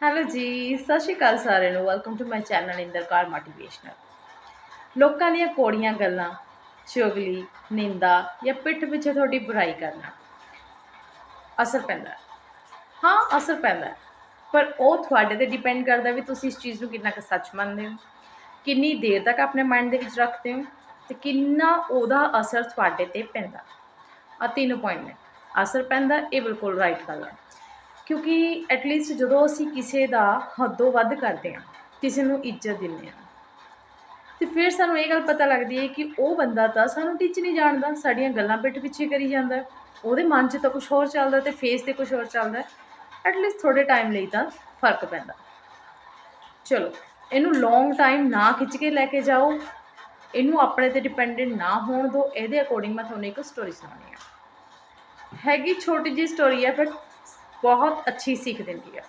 Hello ਜੀ, ਸਤਿ ਸ਼੍ਰੀ ਅਕਾਲ ਸਾਰਿਆਂ ਨੂੰ। Welcome to my channel ਇੰਦਰਕਾਰ motivational ਲੋਕਾਂ ਦੀਆਂ ਕੋੜੀਆਂ ਗੱਲਾਂ, ਚੁਗਲੀ, ਨਿੰਦਾ ਜਾਂ ਪਿੱਠ ਪਿੱਛੇ ਤੁਹਾਡੀ ਬੁਰਾਈ ਕਰਨਾ। ਅਸਰ ਪੈਂਦਾ ਹਾਂ। ਅਸਰ ਪੈਂਦਾ ਪਰ ਉਹ ਤੁਹਾਡੇ ਤੇ ਡਿਪੈਂਡ ਕਰਦਾ ਵੀ ਤੁਸੀਂ ਇਸ ਚੀਜ਼ ਨੂੰ ਕਿੰਨਾ ਕੁ ਸੱਚ ਮੰਨਦੇ ਹੋ। ਕਿੰਨੀ ਦੇਰ ਤੱਕ ਆਪਣੇ ਮਾਈਂਡ ਦੇ ਵਿੱਚ ਰੱਖਦੇ ਹੋ ਤੇ ਕਿੰਨਾ ਉਹਦਾ ਅਸਰ ਤੁਹਾਡੇ ਤੇ ਪੈਂਦਾ। ਆ ਤਿੰਨ ਪੁਆਇੰਟ ਨੇ। ਅਸਰ ਪੈਂਦਾ, ਇਹ ਬਿਲਕੁਲ ਰਾਈਟ ਗੱਲ ਹੈ। ਕਿਉਂਕਿ ਐਟਲੀਸਟ ਜਦੋਂ ਅਸੀਂ ਕਿਸੇ ਦਾ ਹੱਦੋਂ ਵੱਧ ਕਰਦੇ ਹਾਂ, ਕਿਸੇ ਨੂੰ ਇੱਜ਼ਤ ਦਿੰਦੇ ਹਾਂ, ਤੇ ਫਿਰ ਸਾਨੂੰ ਇਹ ਗੱਲ ਪਤਾ ਲੱਗਦੀ ਹੈ ਕਿ ਉਹ ਬੰਦਾ ਤਾਂ ਸਾਨੂੰ ਟਿੱਚ ਨਹੀਂ ਜਾਣਦਾ, ਸਾਡੀਆਂ ਗੱਲਾਂ ਪਿੱਠ ਪਿੱਛੇ ਕਰੀ ਜਾਂਦਾ ਉਹਦੇ ਮਨ 'ਚ ਤਾਂ ਕੁਝ ਹੋਰ ਚੱਲਦਾ ਤੇ ਫੇਸ ਤੇ ਕੁਝ ਹੋਰ ਚੱਲਦਾ ਐਟਲੀਸਟ ਥੋੜੇ ਟਾਈਮ ਲਈ ਤਾਂ ਫ਼ਰਕ ਪੈਂਦਾ। ਚਲੋ, ਇਹਨੂੰ ਲੌਂਗ ਟਾਈਮ ਨਾ ਖਿੱਚ ਕੇ ਲੈ ਕੇ ਜਾਓ, ਇਹਨੂੰ ਆਪਣੇ ਤੇ ਡਿਪੈਂਡੈਂਟ ਨਾ ਹੋਣ ਦਿਓ, ਇਹਦੇ ਅਕੋਰਡਿੰਗ ਮੈਂ ਤੁਹਾਨੂੰ ਇੱਕ ਸਟੋਰੀ ਸੁਣਾਉਣੀ ਹੈ ਹੈਗੀ ਛੋਟੀ ਜਿਹੀ ਸਟੋਰੀ ਹੈ ਬਟ ਬਹੁਤ ਅੱਛੀ ਸਿੱਖ ਦਿੰਦੀ ਹੈ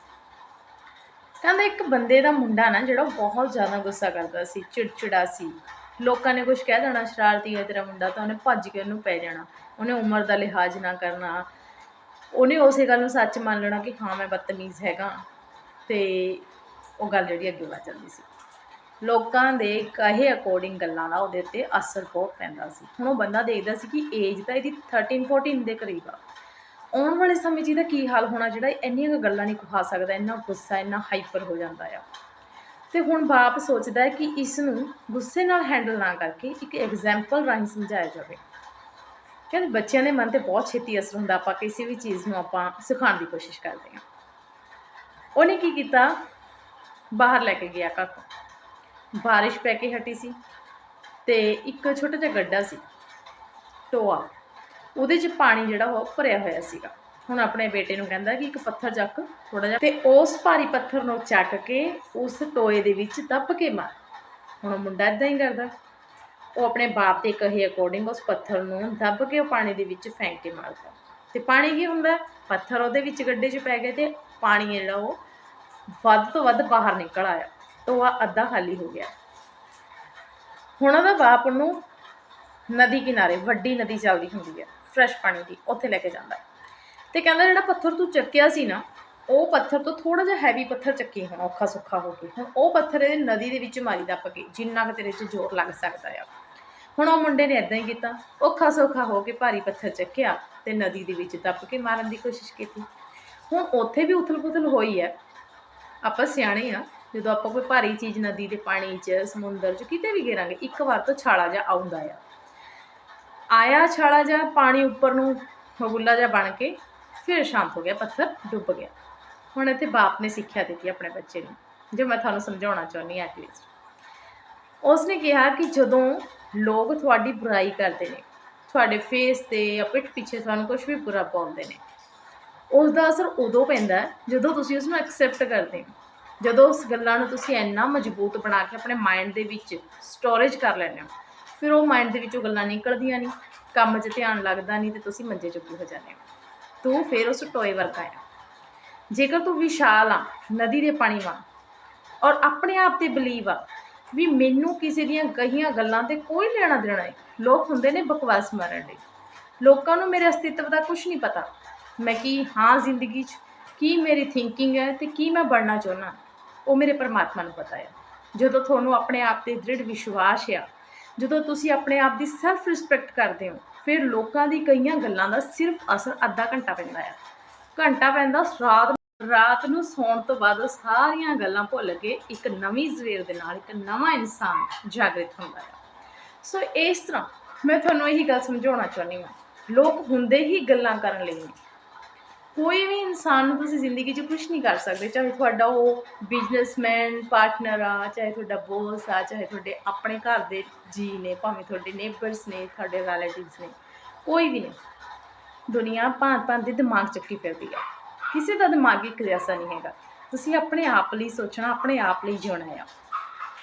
ਕਹਿੰਦਾ ਇੱਕ ਬੰਦੇ ਦਾ ਮੁੰਡਾ ਨਾ ਜਿਹੜਾ ਬਹੁਤ ਜ਼ਿਆਦਾ ਗੁੱਸਾ ਕਰਦਾ ਸੀ, ਚਿੜਚਿੜਾ ਸੀ। ਲੋਕਾਂ ਨੇ ਕੁਝ ਕਹਿ ਦੇਣਾ, ਸ਼ਰਾਰਤੀ ਹੈ ਤੇਰਾ ਮੁੰਡਾ ਤਾਂ ਉਹਨੇ ਭੱਜ ਕੇ ਉਹਨੂੰ ਪੈ ਜਾਣਾ, ਉਹਨੇ ਉਮਰ ਦਾ ਲਿਹਾਜ਼ ਨਾ ਕਰਨਾ। ਉਹਨੇ ਉਸੇ ਗੱਲ ਨੂੰ ਸੱਚ ਮੰਨ ਲੈਣਾ ਕਿ ਹਾਂ, ਮੈਂ ਬਦਤਮੀਜ਼ ਹੈਗਾ। ਤੇ ਉਹ ਗੱਲ ਜਿਹੜੀ ਅੱਗੇ ਵੱਧ ਜਾਂਦੀ ਸੀ। ਲੋਕਾਂ ਦੇ ਕਹੇ ਅਕੋਰਡਿੰਗ ਗੱਲਾਂ ਦਾ ਉਹਦੇ ਉੱਤੇ ਅਸਰ ਬਹੁਤ ਪੈਂਦਾ ਸੀ। ਹੁਣ ਉਹ ਬੰਦਾ ਦੇਖਦਾ ਸੀ ਕਿ ਏਜ ਤਾਂ ਇਹਦੀ 13 14 ਦੇ ਕਰੀਬ ਆ। ਆਉਣ ਵਾਲੇ ਸਮੇਂ 'ਚ ਇਹਦਾ ਕੀ ਹਾਲ ਹੋਣਾ? ਜਿਹੜਾ ਇੰਨੀਆਂ ਕੁ ਗੱਲਾਂ ਨਹੀਂ ਖਾ ਸਕਦਾ, ਇੰਨਾ ਗੁੱਸਾ, ਇੰਨਾ ਹਾਈਪਰ ਹੋ ਜਾਂਦਾ ਆ। ਤੇ ਹੁਣ ਬਾਪ ਸੋਚਦਾ ਹੈ ਕਿ ਇਸ ਨੂੰ ਗੁੱਸੇ ਨਾਲ ਹੈਂਡਲ ਨਾ ਕਰਕੇ ਇੱਕ ਐਗਜ਼ਾਮਪਲ ਰਾਹੀਂ ਸਮਝਾਇਆ ਜਾਵੇ। ਕਹਿੰਦੇ ਬੱਚਿਆਂ ਦੇ ਮਨ ਤੇ ਬਹੁਤ ਛੇਤੀ ਅਸਰ ਹੁੰਦਾ, ਆਪਾਂ ਕਿਸੇ ਵੀ ਚੀਜ਼ ਨੂੰ ਆਪਾਂ ਸਿਖਾਉਣ ਦੀ ਕੋਸ਼ਿਸ਼ ਕਰਦੇ ਹਾਂ। ਉਹਨੇ ਕੀ ਕੀਤਾ? ਬਾਹਰ ਲੈ ਕੇ ਗਿਆ ਘਰ ਤੋਂ। ਬਾਰਿਸ਼ ਪੈ ਕੇ ਹਟੀ ਸੀ ਤੇ ਇੱਕ ਛੋਟਾ ਜਿਹਾ ਗੱਡਾ ਸੀ, ਟੋਆ। ਉਹਦੇ 'ਚ ਪਾਣੀ ਜਿਹੜਾ ਉਹ ਭਰਿਆ ਹੋਇਆ ਸੀਗਾ। ਹੁਣ ਆਪਣੇ ਬੇਟੇ ਨੂੰ ਕਹਿੰਦਾ ਕਿ ਇੱਕ ਪੱਥਰ ਚੱਕ ਥੋੜਾ ਜਿਹਾ। ਤੇ ਉਸ ਭਾਰੀ ਪੱਥਰ ਨੂੰ ਚੱਕ ਕੇ ਉਸ ਟੋਏ ਦੇ ਵਿੱਚ ਦੱਬ ਕੇ ਮਾਰ। ਹੁਣ ਉਹ ਮੁੰਡਾ ਇਦਾਂ ਹੀ ਕਰਦਾ। ਉਹ ਆਪਣੇ ਬਾਪ ਦੇ ਕਹੇ ਅਕੋਰਡਿੰਗ ਉਸ ਪੱਥਰ ਨੂੰ ਦੱਬ ਕੇ ਉਹ ਪਾਣੀ ਦੇ ਵਿੱਚ ਫੈਂਕ ਕੇ ਮਾਰਦਾ। ਤੇ ਪਾਣੀ ਕੀ ਹੁੰਦਾ? ਪੱਥਰ ਉਹਦੇ ਵਿੱਚ ਗੱਡੇ 'ਚ ਪੈ ਗਏ ਤੇ ਪਾਣੀ ਜਿਹੜਾ ਉਹ ਵੱਧ ਤੋਂ ਵੱਧ ਬਾਹਰ ਨਿਕਲ ਆਇਆ। ਟੋਆ ਅੱਧਾ ਖਾਲੀ ਹੋ ਗਿਆ। ਹੁਣ ਉਹਦਾ ਬਾਪ ਨੂੰ ਨਦੀ ਕਿਨਾਰੇ, ਵੱਡੀ ਨਦੀ ਚੱਲਦੀ ਹੁੰਦੀ ਹੈ ਫਰੈਸ਼ ਪਾਣੀ ਦੀ, ਉੱਥੇ ਲੈ ਕੇ ਜਾਂਦਾ ਹੈ। ਤੇ ਕਹਿੰਦਾ ਜਿਹੜਾ ਪੱਥਰ ਤੂੰ ਚੱਕਿਆ ਸੀ ਨਾ, ਉਹ ਪੱਥਰ ਤੋਂ ਥੋੜਾ ਜਿਹਾ ਹੈਵੀ ਪੱਥਰ ਚੱਕੀ ਹੁਣ, ਔਖਾ ਸੁੱਖਾ ਹੋ ਕੇ। ਹੁਣ ਉਹ ਪੱਥਰ ਇਹ ਨਦੀ ਦੇ ਵਿੱਚ ਮਾਰੀ ਦੱਪ ਕੇ, ਜਿੰਨਾ ਕੁ ਤੇਰੇ 'ਚ ਜ਼ੋਰ ਲੱਗ ਸਕਦਾ ਆ। ਹੁਣ ਉਹ ਮੁੰਡੇ ਨੇ ਇਦਾਂ ਹੀ ਕੀਤਾ, ਔਖਾ ਸੌਖਾ ਹੋ ਕੇ ਭਾਰੀ ਪੱਥਰ ਚੱਕਿਆ ਤੇ ਨਦੀ ਦੇ ਵਿੱਚ ਦੱਪ ਕੇ ਮਾਰਨ ਦੀ ਕੋਸ਼ਿਸ਼ ਕੀਤੀ। ਹੁਣ ਉੱਥੇ ਵੀ ਉਥਲ-ਪੁਥਲ ਹੋਈ ਹੈ। ਆਪਾਂ ਸਿਆਣੇ ਆ, ਜਦੋਂ ਆਪਾਂ ਕੋਈ ਭਾਰੀ ਚੀਜ਼ ਨਦੀ ਦੇ ਪਾਣੀ 'ਚ, ਸਮੁੰਦਰ 'ਚ ਕਿਤੇ ਵੀ ਗੇਰਾਂਗੇ, ਇੱਕ ਵਾਰ ਤਾਂ ਛਾਲਾ ਜਿਹਾ ਆਉਂਦਾ ਆ। ਆਇਆ ਛਾਲਾ ਜਿਹਾ ਪਾਣੀ ਉੱਪਰ ਨੂੰ ਫਗੁੱਲਾ ਜਿਹਾ ਬਣ ਕੇ ਫਿਰ ਸ਼ਾਂਤ ਹੋ ਗਿਆ, ਪੱਥਰ ਡੁੱਬ ਗਿਆ। ਹੁਣ ਇੱਥੇ ਬਾਪ ਨੇ ਸਿੱਖਿਆ ਦਿੱਤੀ ਆਪਣੇ ਬੱਚੇ ਨੂੰ, ਜੋ ਮੈਂ ਤੁਹਾਨੂੰ ਸਮਝਾਉਣਾ ਚਾਹੁੰਦੀ ਹਾਂ ਐਟਲੀਸਟ ਉਸ ਨੇ ਕਿਹਾ ਕਿ ਜਦੋਂ ਲੋਕ ਤੁਹਾਡੀ ਬੁਰਾਈ ਕਰਦੇ ਨੇ, ਤੁਹਾਡੇ ਫੇਸ ਤੇ ਜਾਂ ਪਿੱਠ ਪਿੱਛੇ ਤੁਹਾਨੂੰ ਕੁਝ ਵੀ ਬੁਰਾ ਬੋਲਦੇ ਨੇ ਉਸ ਦਾ ਅਸਰ ਉਦੋਂ ਪੈਂਦਾ ਜਦੋਂ ਤੁਸੀਂ ਉਸ ਨੂੰ ਐਕਸੈਪਟ ਕਰਦੇ ਹੋ। ਜਦੋਂ ਉਸ ਗੱਲਾਂ ਨੂੰ ਤੁਸੀਂ ਇੰਨਾ ਮਜ਼ਬੂਤ ਬਣਾ ਕੇ ਆਪਣੇ ਮਾਈਂਡ ਦੇ ਵਿੱਚ ਸਟੋਰੇਜ ਕਰ ਲੈਂਦੇ ਹੋ ਫਿਰ ਉਹ ਮਾਈਂਡ ਦੇ ਵਿੱਚੋਂ ਗੱਲਾਂ ਨਿਕਲਦੀਆਂ ਨਹੀਂ ਕੰਮ 'ਚ ਧਿਆਨ ਲੱਗਦਾ ਨਹੀਂ ਤੇ ਤੁਸੀਂ ਮੰਜੇ ਚੁੱਕੀ ਹੋ ਜਾਂਦੇ ਹੋ। ਤੂੰ ਫਿਰ ਉਸ ਟੋਏ ਵਰਗਾ ਆ। ਜੇਕਰ ਤੂੰ ਵਿਸ਼ਾਲ ਆ, ਨਦੀ ਦੇ ਪਾਣੀ ਵਾਂਗ, ਔਰ ਆਪਣੇ ਆਪ ਤੇ ਬਲੀਵ ਆ ਵੀ ਮੈਨੂੰ ਕਿਸੇ ਦੀਆਂ ਕਹੀਆਂ ਗੱਲਾਂ ਤੇ ਕੋਈ ਲੈਣਾ ਦੇਣਾ ਨਹੀਂ, ਲੋਕ ਹੁੰਦੇ ਨੇ ਬਕਵਾਸ ਮਾਰਨ ਲਈ। ਲੋਕਾਂ ਨੂੰ ਮੇਰੇ ਅਸਤਿਤਵ ਦਾ ਕੁਝ ਨਹੀਂ ਪਤਾ। ਮੈਂ ਕੀ ਹਾਂ ਜ਼ਿੰਦਗੀ 'ਚ, ਕੀ ਮੇਰੀ ਥਿੰਕਿੰਗ ਹੈ ਤੇ ਕੀ ਮੈਂ ਬਣਨਾ ਚਾਹੁੰਦਾ, ਉਹ ਮੇਰੇ ਪਰਮਾਤਮਾ ਨੂੰ ਪਤਾ ਹੈ ਜਦੋਂ ਤੁਹਾਨੂੰ ਆਪਣੇ ਆਪ ਤੇ ਦ੍ਰਿੜ ਵਿਸ਼ਵਾਸ ਆ ਜਦੋਂ ਤੁਸੀਂ ਆਪਣੇ ਆਪ ਦੀ ਸੈਲਫ ਰਿਸਪੈਕਟ ਕਰਦੇ ਹੋ, ਫਿਰ ਲੋਕਾਂ ਦੀ ਕਈਆਂ ਗੱਲਾਂ ਦਾ ਸਿਰਫ ਅਸਰ ਅੱਧਾ ਘੰਟਾ ਪੈਂਦਾ ਆ। ਘੰਟਾ ਪੈਂਦਾ ਰਾਤ ਰਾਤ ਨੂੰ ਸੌਣ ਤੋਂ ਬਾਅਦ ਸਾਰੀਆਂ ਗੱਲਾਂ ਭੁੱਲ ਕੇ ਇੱਕ ਨਵੀਂ ਸਵੇਰ ਦੇ ਨਾਲ ਇੱਕ ਨਵਾਂ ਇਨਸਾਨ ਜਾਗਰਿਤ ਹੁੰਦਾ ਹੈ ਸੋ ਇਸ ਤਰ੍ਹਾਂ ਮੈਂ ਤੁਹਾਨੂੰ ਇਹੀ ਗੱਲ ਸਮਝਾਉਣਾ ਚਾਹੁੰਦੀ ਹਾਂ। ਲੋਕ ਹੁੰਦੇ ਹੀ ਗੱਲਾਂ ਕਰਨ ਲਈ ਨੇ। ਕੋਈ ਵੀ ਇਨਸਾਨ ਨੂੰ ਤੁਸੀਂ ਜ਼ਿੰਦਗੀ 'ਚ ਕੁਝ ਨਹੀਂ ਕਰ ਸਕਦੇ, ਚਾਹੇ ਤੁਹਾਡਾ ਉਹ ਬਿਜ਼ਨਸਮੈਨ ਪਾਰਟਨਰ ਆ, ਚਾਹੇ ਤੁਹਾਡਾ ਬੋਸ ਆ, ਚਾਹੇ ਤੁਹਾਡੇ ਆਪਣੇ ਘਰ ਦੇ ਜੀ ਨੇ, ਭਾਵੇਂ ਤੁਹਾਡੇ ਨੇਬਰਸ ਨੇ, ਤੁਹਾਡੇ ਰਿਲੇਟਿਵਸ ਨੇ, ਕੋਈ ਵੀ ਨਹੀਂ। ਦੁਨੀਆ ਭਾਂਤ ਭਾਂਤ ਦੇ ਦਿਮਾਗ ਚੱਕੀ ਫਿਰਦੀ ਆ। ਕਿਸੇ ਦਾ ਦਿਮਾਗ ਇੱਕ ਜੈਸਾ ਨਹੀਂ ਹੈਗਾ। ਤੁਸੀਂ ਆਪਣੇ ਆਪ ਲਈ ਸੋਚਣਾ, ਆਪਣੇ ਆਪ ਲਈ ਜਿਉਣਾ ਆ।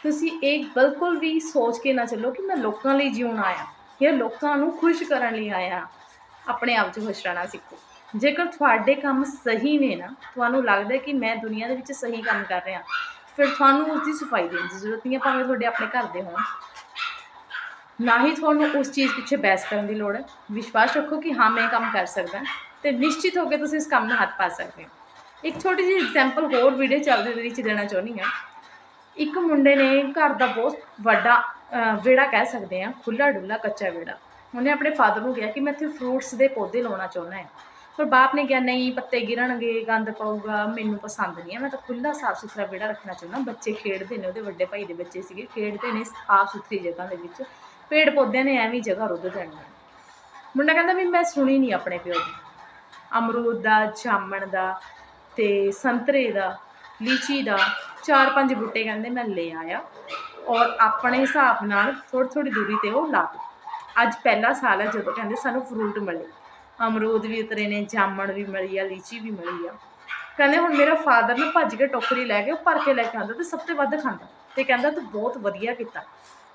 ਤੁਸੀਂ ਇਹ ਬਿਲਕੁਲ ਵੀ ਸੋਚ ਕੇ ਨਾ ਚੱਲੋ ਕਿ ਮੈਂ ਲੋਕਾਂ ਲਈ ਜਿਉਣਾ ਆ, ਜਾਂ ਲੋਕਾਂ ਨੂੰ ਖੁਸ਼ ਕਰਨ ਲਈ ਆਇਆ। ਆਪਣੇ ਆਪ 'ਚ ਖੁਸ਼ ਰਹਿਣਾ ਸਿੱਖੋ। ਜੇਕਰ ਤੁਹਾਡੇ ਕੰਮ ਸਹੀ ਨੇ ਨਾ ਤੁਹਾਨੂੰ ਲੱਗਦਾ ਕਿ ਮੈਂ ਦੁਨੀਆ ਦੇ ਵਿੱਚ ਸਹੀ ਕੰਮ ਕਰ ਰਿਹਾ ਫਿਰ ਤੁਹਾਨੂੰ ਉਸ ਦੀ ਸਫ਼ਾਈ ਦੇਣ ਦੀ ਜ਼ਰੂਰਤ ਨਹੀਂ ਹੈ ਭਾਵੇਂ ਤੁਹਾਡੇ ਆਪਣੇ ਘਰ ਦੇ ਹੋਣ। ਨਾ ਹੀ ਤੁਹਾਨੂੰ ਉਸ ਚੀਜ਼ ਪਿੱਛੇ ਬਹਿਸ ਕਰਨ ਦੀ ਲੋੜ ਹੈ। ਵਿਸ਼ਵਾਸ ਰੱਖੋ ਕਿ ਹਾਂ ਮੈਂ ਇਹ ਕੰਮ ਕਰ ਸਕਦਾ ਤੇ ਨਿਸ਼ਚਿਤ ਹੋ ਕੇ ਤੁਸੀਂ ਇਸ ਕੰਮ ਨੂੰ ਹੱਥ ਪਾ ਸਕਦੇ ਹੋ। ਇੱਕ ਛੋਟੀ ਜਿਹੀ ਐਗਜ਼ਾਮਪਲ ਹੋਰ ਵੀਡੀਓ ਚੱਲਦੇ ਦੇ ਵਿੱਚ ਦੇਣਾ ਚਾਹੁੰਦੀ ਹਾਂ। ਇੱਕ ਮੁੰਡੇ ਨੇ ਘਰ ਦਾ ਬਹੁਤ ਵੱਡਾ ਅਹ, ਵਿਹੜਾ ਕਹਿ ਸਕਦੇ ਆ ਖੁੱਲਾ ਡੁੱਲਾ ਕੱਚਾ ਵਿਹੜਾ। ਉਹਨੇ ਆਪਣੇ ਫਾਦਰ ਨੂੰ ਕਿਹਾ ਕਿ ਮੈਂ ਇੱਥੇ ਫਰੂਟਸ ਦੇ ਪੌਦੇ ਲਾਉਣਾ ਚਾਹੁੰਦਾ ਹਾਂ। ਪਰ ਬਾਪ ਨੇ ਕਿਹਾ, ਨਹੀਂ, ਪੱਤੇ ਗਿਰਣਗੇ ਗੰਦ ਪਊਗਾ, ਮੈਨੂੰ ਪਸੰਦ ਨਹੀਂ ਹੈ। ਮੈਂ ਤਾਂ ਖੁੱਲਾ ਸਾਫ਼ ਸੁਥਰਾ ਵਿਹੜਾ ਰੱਖਣਾ ਚਾਹੁੰਦਾ। ਬੱਚੇ ਖੇਡਦੇ ਨੇ, ਉਹਦੇ ਵੱਡੇ ਭਾਈ ਦੇ ਬੱਚੇ ਸੀਗੇ, ਖੇਡਦੇ ਨੇ ਸਾਫ਼ ਸੁਥਰੀ ਜਗ੍ਹਾ ਦੇ ਵਿੱਚ। ਪੇੜ ਪੌਦਿਆਂ ਨੇ ਐਵੇਂ ਜਗ੍ਹਾ ਰੁੱਧ ਜਾਣੀ ਮੁੰਡਾ ਕਹਿੰਦਾ ਵੀ ਮੈਂ ਸੁਣੀ ਨਹੀਂ ਆਪਣੇ ਪਿਓ ਦੀ। ਅਮਰੂਦ ਦਾ, ਜਾਮਣ ਦਾ ਤੇ ਸੰਤਰੇ ਦਾ, ਲੀਚੀ ਦਾ ਚਾਰ ਪੰਜ ਬੂਟੇ ਕਹਿੰਦੇ ਮੈਂ ਲੈ ਆਇਆ ਔਰ ਆਪਣੇ ਹਿਸਾਬ ਨਾਲ ਥੋੜੀ ਥੋੜੀ ਦੂਰੀ ਤੇ ਉਹ ਲਾ ਦਿੱਤੇ। ਅੱਜ ਪਹਿਲਾ ਸਾਲ ਹੈ ਜਦੋਂ ਕਹਿੰਦੇ ਸਾਨੂੰ ਫਰੂਟ ਮਿਲੇ। ਅਮਰੂਦ ਵੀ ਉਤਰੇ ਨੇ, ਜਾਮਣ ਵੀ ਮਿਲੀ ਆ, ਲੀਚੀ ਵੀ ਮਿਲੀ ਆ। ਕਹਿੰਦੇ ਹੁਣ ਮੇਰਾ ਫਾਦਰ ਨਾ ਭੱਜ ਕੇ ਟੋਕਰੀ ਲੈ ਕੇ ਉਹ ਭਰ ਕੇ ਲੈ ਕੇ ਆਉਂਦਾ ਤੇ ਸਭ ਤੋਂ ਵੱਧ ਖਾਂਦਾ ਤੇ ਕਹਿੰਦਾ ਤੂੰ ਬਹੁਤ ਵਧੀਆ ਕੀਤਾ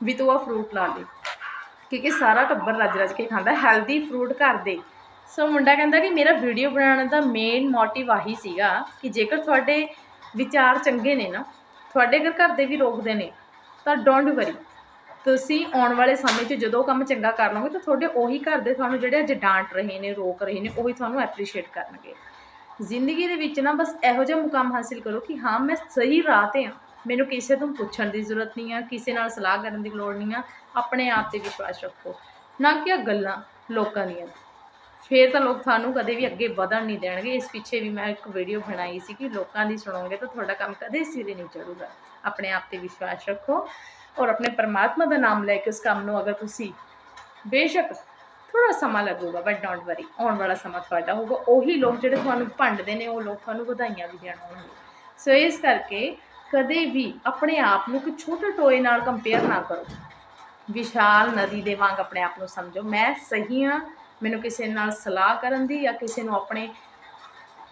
ਵੀ ਤੂੰ ਆ ਫਰੂਟ ਲਾ ਲਈ ਕਿਉਂਕਿ ਸਾਰਾ ਟੱਬਰ ਰੱਜ ਰੱਜ ਕੇ ਖਾਂਦਾ ਹੈਲਦੀ ਫਰੂਟ ਘਰ ਦੇ। ਸੋ ਮੁੰਡਾ ਕਹਿੰਦਾ ਕਿ ਮੇਰਾ ਵੀਡੀਓ ਬਣਾਉਣ ਦਾ ਮੇਨ ਮੋਟਿਵ ਆਹੀ ਸੀਗਾ ਕਿ ਜੇਕਰ ਤੁਹਾਡੇ ਵਿਚਾਰ ਚੰਗੇ ਨੇ ਨਾ, ਤੁਹਾਡੇ ਅਗਰ ਘਰ ਦੇ ਵੀ ਰੋਕਦੇ ਨੇ, ਤਾਂ ਡੋਂਟ ਵਰੀ ਤੁਸੀਂ ਆਉਣ ਵਾਲੇ ਸਮੇਂ 'ਚ ਜਦੋਂ ਕੰਮ ਚੰਗਾ ਕਰ ਲਓਗੇ ਤਾਂ ਤੁਹਾਡੇ ਉਹੀ ਘਰ ਦੇ ਤੁਹਾਨੂੰ ਜਿਹੜੇ ਅੱਜ ਡਾਂਟ ਰਹੇ ਨੇ, ਰੋਕ ਰਹੇ ਨੇ, ਉਹੀ ਤੁਹਾਨੂੰ ਐਪਰੀਸ਼ੀਏਟ ਕਰਨਗੇ। ਜ਼ਿੰਦਗੀ ਦੇ ਵਿੱਚ ਨਾ ਬਸ ਇਹੋ ਜਿਹਾ ਮੁਕਾਮ ਹਾਸਿਲ ਕਰੋ ਕਿ ਹਾਂ, ਮੈਂ ਸਹੀ ਰਾਹ ਤੇ ਹਾਂ। ਮੈਨੂੰ ਕਿਸੇ ਤੋਂ ਪੁੱਛਣ ਦੀ ਜ਼ਰੂਰਤ ਨਹੀਂ ਆ, ਕਿਸੇ ਨਾਲ ਸਲਾਹ ਕਰਨ ਦੀ ਲੋੜ ਨਹੀਂ ਆ। ਆਪਣੇ ਆਪ ਤੇ ਵਿਸ਼ਵਾਸ ਰੱਖੋ। ਨਾ ਕਿ ਗੱਲਾਂ ਲੋਕਾਂ ਦੀਆਂ। ਫਿਰ ਤਾਂ ਲੋਕ ਤੁਹਾਨੂੰ ਕਦੇ ਵੀ ਅੱਗੇ ਵਧਣ ਨਹੀਂ ਦੇਣਗੇ। ਇਸ ਪਿੱਛੇ ਵੀ ਮੈਂ ਇੱਕ ਵੀਡੀਓ ਬਣਾਈ ਸੀ ਕਿ ਲੋਕਾਂ ਦੀ ਸੁਣੋਗੇ ਤਾਂ ਤੁਹਾਡਾ ਕੰਮ ਕਦੇ ਸਿਰੇ ਨਹੀਂ ਚੜੂਗਾ। ਆਪਣੇ ਆਪ ਤੇ ਵਿਸ਼ਵਾਸ ਰੱਖੋ ਔਰ ਆਪਣੇ ਪਰਮਾਤਮਾ ਦਾ ਨਾਮ ਲੈ ਕੇ ਉਸ ਕੰਮ ਨੂੰ ਅਗਰ ਤੁਸੀਂ ਬੇਸ਼ੱਕ ਥੋੜਾ ਸਮਾਂ ਲੱਗੂਗਾ ਬਟ ਡੋਂਟ ਵਰੀ ਆਉਣ ਵਾਲਾ ਸਮਾਂ ਤੁਹਾਡਾ ਹੋਊਗਾ। ਉਹੀ ਲੋਕ ਜਿਹੜੇ ਤੁਹਾਨੂੰ ਭੰਡਦੇ ਨੇ, ਉਹ ਲੋਕ ਤੁਹਾਨੂੰ ਵਧਾਈਆਂ ਵੀ ਦੇਣ ਆਉਣਗੇ। ਸੋ ਇਸ ਕਰਕੇ ਕਦੇ ਵੀ ਆਪਣੇ ਆਪ ਨੂੰ ਇੱਕ ਛੋਟੇ ਟੋਏ ਨਾਲ ਕੰਪੇਅਰ ਨਾ ਕਰੋ। ਵਿਸ਼ਾਲ ਨਦੀ ਦੇ ਵਾਂਗ ਆਪਣੇ ਆਪ ਨੂੰ ਸਮਝੋ। ਮੈਂ ਸਹੀ ਹਾਂ ਮੈਨੂੰ ਕਿਸੇ ਨਾਲ ਸਲਾਹ ਕਰਨ ਦੀ ਜਾਂ ਕਿਸੇ ਨੂੰ ਆਪਣੇ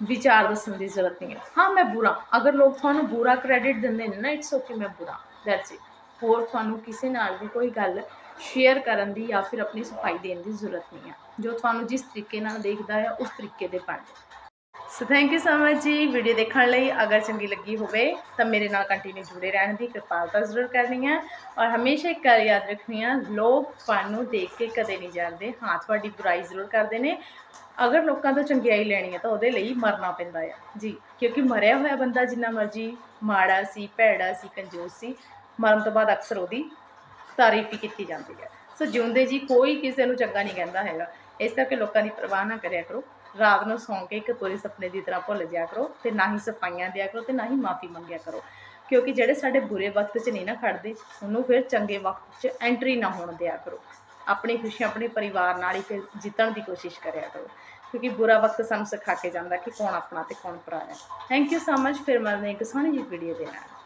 ਵਿਚਾਰ ਦੱਸਣ ਦੀ ਜ਼ਰੂਰਤ ਨਹੀਂ ਹੈ। ਹਾਂ, ਮੈਂ ਬੁਰਾ। ਅਗਰ ਲੋਕ ਤੁਹਾਨੂੰ ਬੁਰਾ ਕ੍ਰੈਡਿਟ ਦਿੰਦੇ ਨੇ ਨਾ ਇਟਸ ਓਕੇ ਮੈਂ ਬੁਰਾ। ਦੈਟਸ ਇਟ ਹੋਰ ਤੁਹਾਨੂੰ ਕਿਸੇ ਨਾਲ ਵੀ ਕੋਈ ਗੱਲ ਸ਼ੇਅਰ ਕਰਨ ਦੀ ਜਾਂ ਫਿਰ ਆਪਣੀ ਸਫ਼ਾਈ ਦੇਣ ਦੀ ਜ਼ਰੂਰਤ ਨਹੀਂ ਹੈ। ਜੋ ਤੁਹਾਨੂੰ ਜਿਸ ਤਰੀਕੇ ਨਾਲ ਦੇਖਦਾ ਹੈ, ਉਸ ਤਰੀਕੇ ਦੇ ਬਣ ਜਾਓ। So thank you so much ਜੀ ਵੀਡੀਓ ਦੇਖਣ ਲਈ। ਅਗਰ ਚੰਗੀ ਲੱਗੀ ਹੋਵੇ, ਤਾਂ ਮੇਰੇ ਨਾਲ ਕੰਟੀਨਿਊ ਜੁੜੇ ਰਹਿਣ ਦੀ ਕਿਰਪਾਲਤਾ ਜ਼ਰੂਰ ਕਰਨੀ ਹੈ। ਔਰ ਹਮੇਸ਼ਾ ਇੱਕ ਗੱਲ ਯਾਦ ਰੱਖਣੀ ਹੈ, ਲੋਕ ਤੁਹਾਨੂੰ ਦੇਖ ਕੇ ਕਦੇ ਨਹੀਂ ਜਾਣਦੇ ਹਾਂ, ਤੁਹਾਡੀ ਬੁਰਾਈ ਜ਼ਰੂਰ ਕਰਦੇ ਨੇ। ਅਗਰ ਲੋਕਾਂ ਤੋਂ ਚੰਗਿਆਈ ਲੈਣੀ ਹੈ, ਤਾਂ ਉਹਦੇ ਲਈ ਮਰਨਾ ਪੈਂਦਾ ਹੈ। ਜੀ, ਕਿਉਂਕਿ ਮਰਿਆ ਹੋਇਆ ਬੰਦਾ ਜਿੰਨਾ ਮਰਜ਼ੀ ਮਾੜਾ ਸੀ, ਭੈੜਾ ਸੀ, ਕੰਜੂਸ ਸੀ, ਮਰਨ ਤੋਂ ਬਾਅਦ ਅਕਸਰ ਉਹਦੀ ਤਾਰੀਫ ਹੀ ਕੀਤੀ ਜਾਂਦੀ ਹੈ। ਸੋ ਜਿਉਂਦੇ ਜੀ ਕੋਈ ਕਿਸੇ ਨੂੰ ਚੰਗਾ ਨਹੀਂ ਕਹਿੰਦਾ ਹੈਗਾ। ਇਸ ਕਰਕੇ ਲੋਕਾਂ ਦੀ ਪਰਵਾਹ ਨਾ ਕਰਿਆ ਕਰੋ। ਰਾਤ ਨੂੰ ਸੌਂ ਕੇ ਇੱਕ ਤੋਰੀ ਸੁਪਨੇ ਦੀ ਤਰ੍ਹਾਂ ਭੁੱਲ ਜਿਆ ਕਰੋ ਤੇ ਨਾ ਹੀ ਸਫਾਈਆਂ ਦਿਆ ਕਰੋ ਤੇ ਨਾ ਹੀ ਮਾਫੀ ਮੰਗਿਆ ਕਰੋ। ਕਿਉਂਕਿ ਜਿਹੜੇ ਸਾਡੇ ਬੁਰੇ ਵਕਤ 'ਚ ਨਹੀਂ ਨਾ ਖੜਦੇ, ਉਹਨੂੰ ਫਿਰ ਚੰਗੇ ਵਕਤ 'ਚ ਐਂਟਰੀ ਨਾ ਹੋਣ ਦਿਆ ਕਰੋ। ਆਪਣੀ ਖੁਸ਼ੀ ਆਪਣੇ ਪਰਿਵਾਰ ਨਾਲ ਹੀ ਫਿਰ ਜਿੱਤਣ ਦੀ ਕੋਸ਼ਿਸ਼ ਕਰਿਆ ਕਰੋ। ਕਿਉਂਕਿ ਬੁਰਾ ਵਕਤ ਸਾਨੂੰ ਸਿਖਾ ਕੇ ਜਾਂਦਾ ਕਿ ਕੌਣ ਆਪਣਾ ਤੇ ਕੌਣ ਪਰਾਇਆ ਥੈਂਕ ਯੂ ਸੋ ਮਚ ਫਿਰ ਮਿਲਦੇ ਹਾਂ ਇੱਕ ਸੋਹਣੀ ਜਿਹੀ ਵੀਡੀਓ ਦੇ ਨਾਲ।